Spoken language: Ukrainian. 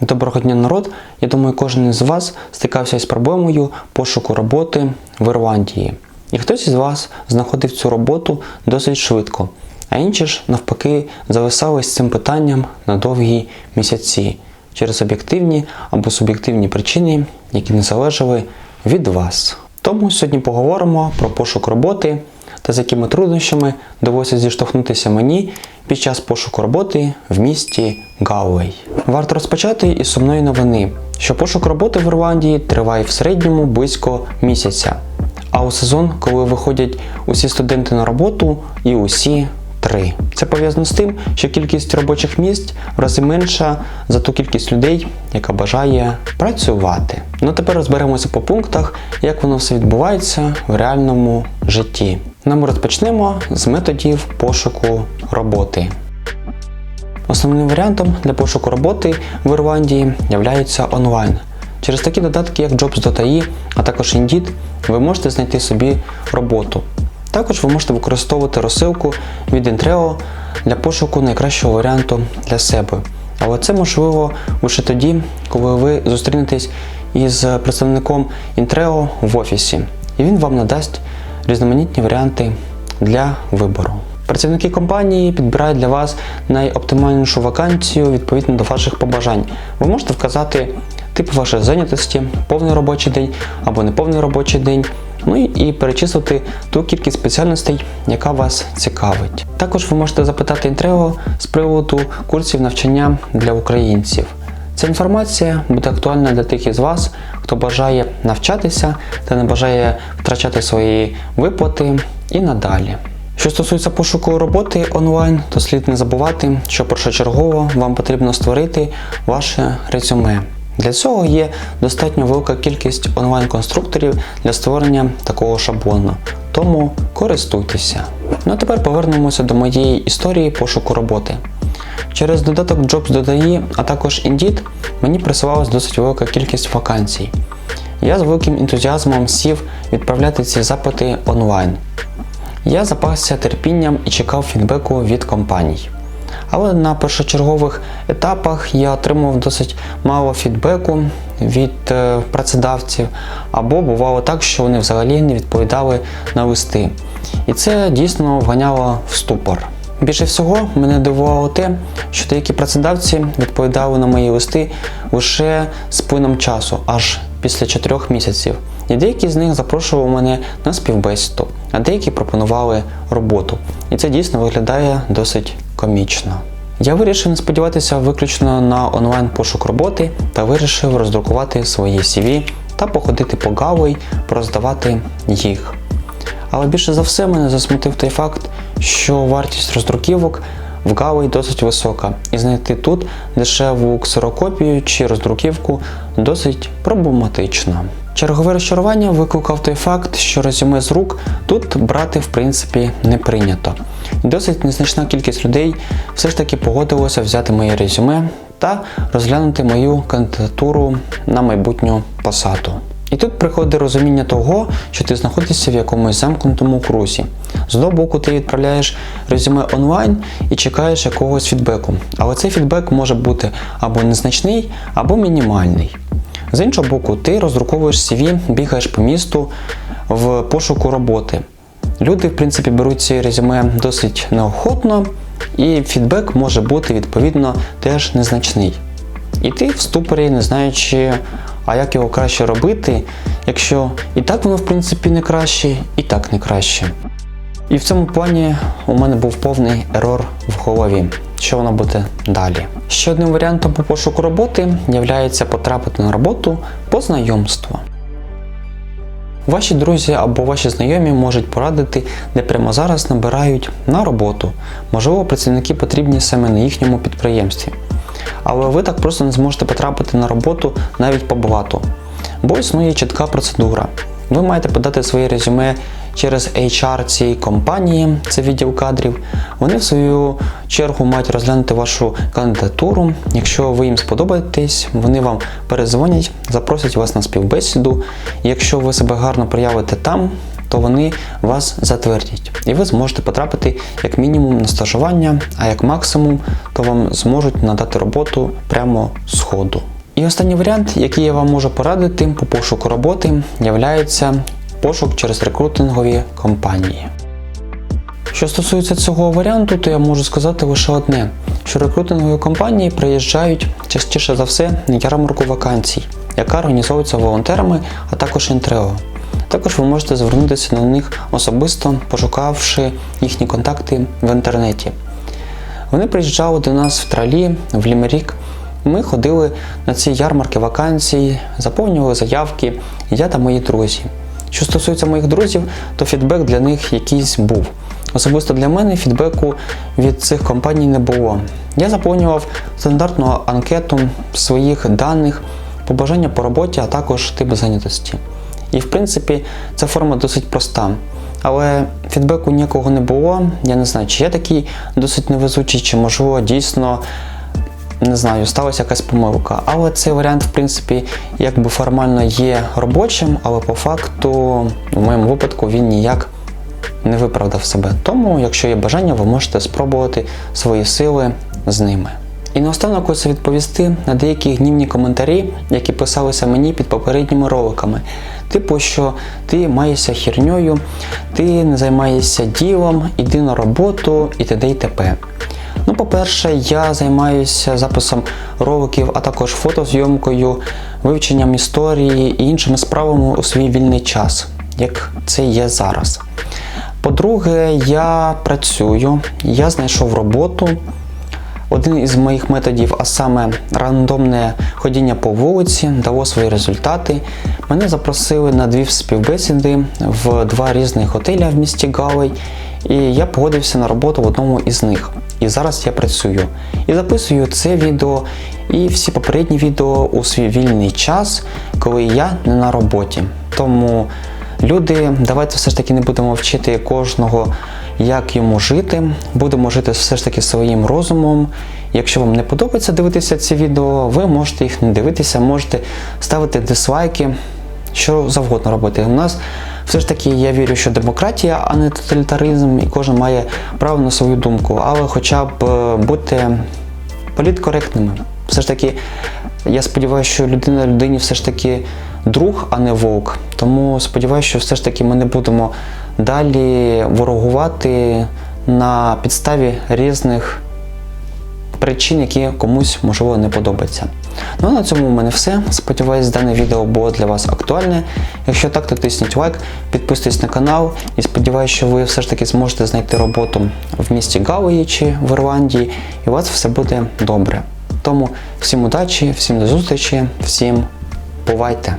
Доброго дня, народ! Я думаю, кожен із вас стикався із проблемою пошуку роботи в Ірландії. І хтось із вас знаходив цю роботу досить швидко, а інші ж, навпаки, зависали з цим питанням на довгі місяці через об'єктивні або суб'єктивні причини, які не залежали від вас. Тому сьогодні поговоримо про пошук роботи та з якими труднощами довелося зіштовхнутися мені під час пошуку роботи в місті Галвей. Варто розпочати із сумної новини, що пошук роботи в Ірландії триває в середньому близько місяця. А у сезон, коли виходять усі студенти на роботу і усі три. Це пов'язано з тим, що кількість робочих місць в рази менша за ту кількість людей, яка бажає працювати. Ну тепер розберемося по пунктах, як воно все відбувається в реальному житті. Ну, ми розпочнемо з методів пошуку роботи. Основним варіантом для пошуку роботи в Ірландії є онлайн. Через такі додатки, як Jobs.ie, а також Indeed, ви можете знайти собі роботу. Також ви можете використовувати розсилку від Intreo для пошуку найкращого варіанту для себе. Але це можливо лише тоді, коли ви зустрінетесь із представником Intreo в офісі, і він вам надасть різноманітні варіанти для вибору. Працівники компанії підбирають для вас найоптимальнішу вакансію відповідно до ваших побажань. Ви можете вказати тип вашої зайнятості, повний робочий день або неповний робочий день. Ну і перечислити ту кількість спеціальностей, яка вас цікавить. Також ви можете запитати інтрего з приводу курсів навчання для українців. Ця інформація буде актуальна для тих із вас, хто бажає навчатися та не бажає втрачати свої виплати і надалі. Що стосується пошуку роботи онлайн, то слід не забувати, що першочергово вам потрібно створити ваше резюме. Для цього є достатньо велика кількість онлайн-конструкторів для створення такого шаблону. Тому користуйтеся. Ну а тепер повернемося до моєї історії пошуку роботи. Через додаток Jobs.ie, а також Indeed, мені присилалась досить велика кількість вакансій. Я з великим ентузіазмом сів відправляти ці запити онлайн. Я запасся терпінням і чекав фідбеку від компаній. Але на першочергових етапах я отримував досить мало фідбеку від е, працедавців, або бувало так, що вони взагалі не відповідали на листи. І це дійсно вганяло в ступор. Більше всього мене дивувало те, що деякі працедавці відповідали на мої листи лише з плином часу, аж після 4 місяців. І деякі з них запрошували мене на співбесіду, а деякі пропонували роботу. І це дійсно виглядає досить комічно. Я вирішив не сподіватися виключно на онлайн пошук роботи та вирішив роздрукувати свої CV та походити по Гавей, пороздавати їх. Але більше за все мене засмутив той факт, що вартість роздруківок в Гавей досить висока, і знайти тут дешеву ксерокопію чи роздруківку досить проблематично. Чергове розчарування викликав той факт, що резюме з рук тут брати в принципі не прийнято. Досить незначна кількість людей все ж таки погодилося взяти моє резюме та розглянути мою кандидатуру на майбутню посаду. І тут приходить розуміння того, що ти знаходишся в якомусь замкнутому крузі. З одного боку, ти відправляєш резюме онлайн і чекаєш якогось фідбеку. Але цей фідбек може бути або незначний, або мінімальний. З іншого боку, ти роздруковуєш CV, бігаєш по місту в пошуку роботи. Люди, в принципі, беруть ці резюме досить неохотно, і фідбек може бути відповідно теж незначний. І ти в ступорі, не знаючи, а як його краще робити, якщо і так воно в принципі не краще, і так не краще. І в цьому плані у мене був повний ерор в голові. Що воно буде далі? Ще одним варіантом по пошуку роботи є потрапити на роботу по знайомству. Ваші друзі або ваші знайомі можуть порадити, де прямо зараз набирають на роботу. Можливо, працівники потрібні саме на їхньому підприємстві. Але ви так просто не зможете потрапити на роботу навіть по блату. Бо існує чітка процедура. Ви маєте подати своє резюме через HR цієї компанії, це відділ кадрів. Вони в свою чергу мають розглянути вашу кандидатуру. Якщо ви їм сподобаєтесь, вони вам перезвонять, запросять вас на співбесіду. Якщо ви себе гарно проявите там, то вони вас затвердять. І ви зможете потрапити як мінімум на стажування, а як максимум, то вам зможуть надати роботу прямо з ходу. І останній варіант, який я вам можу порадити по пошуку роботи, є пошук через рекрутингові компанії. Що стосується цього варіанту, то я можу сказати лише одне: що рекрутингові компанії приїжджають частіше за все на ярмарку вакансій, яка організовується волонтерами, а також інтрео. Також ви можете звернутися на них особисто, пошукавши їхні контакти в інтернеті. Вони приїжджали до нас в Тралі, в Лімерік. Ми ходили на ці ярмарки вакансій, заповнювали заявки, я та мої друзі. Що стосується моїх друзів, то фідбек для них якийсь був. Особисто для мене фідбеку від цих компаній не було. Я заповнював стандартну анкету своїх даних, побажання по роботі, а також тип зайнятості. І в принципі ця форма досить проста. Але фідбеку ніякого не було. Я не знаю, чи я такий досить невезучий, чи можливо дійсно не знаю, сталася якась помилка. Але цей варіант, в принципі, якби формально є робочим, але по факту, в моєму випадку, він ніяк не виправдав себе. Тому, якщо є бажання, ви можете спробувати свої сили з ними. І наостанок хочу відповісти на деякі гнівні коментарі, які писалися мені під попередніми роликами. Типу, що ти маєшся херньою, ти не займаєшся ділом, іди на роботу і т.д. і т.п. Ну, по-перше, я займаюся записом роликів, а також фотозйомкою, вивченням історії і іншими справами у свій вільний час, як це є зараз. По-друге, я працюю, я знайшов роботу. Один із моїх методів, а саме рандомне ходіння по вулиці, дало свої результати. Мене запросили на дві співбесіди в два різних готеля в місті Галей, і я погодився на роботу в одному із них. І зараз я працюю. І записую це відео і всі попередні відео у свій вільний час, коли я не на роботі. Тому, люди, давайте все ж таки не будемо вчити кожного як йому жити. Будемо жити все ж таки своїм розумом. Якщо вам не подобається дивитися ці відео, ви можете їх не дивитися, можете ставити дизлайки, що завгодно робити. У нас все ж таки я вірю, що демократія, а не тоталітаризм, і кожен має право на свою думку, але хоча б е, бути політкоректними. Все ж таки, я сподіваюся, що людина людині все ж таки друг, а не вовк. Тому сподіваюся, що все ж таки ми не будемо далі ворогувати на підставі різних причин, які комусь можливо не подобаються. Ну а на цьому в мене все. Сподіваюсь, дане відео було для вас актуальне. Якщо так, то тисніть лайк, підписуйтесь на канал і сподіваюся, що ви все ж таки зможете знайти роботу в місті Галії чи в Ірландії, і у вас все буде добре. Тому всім удачі, всім до зустрічі, всім бувайте!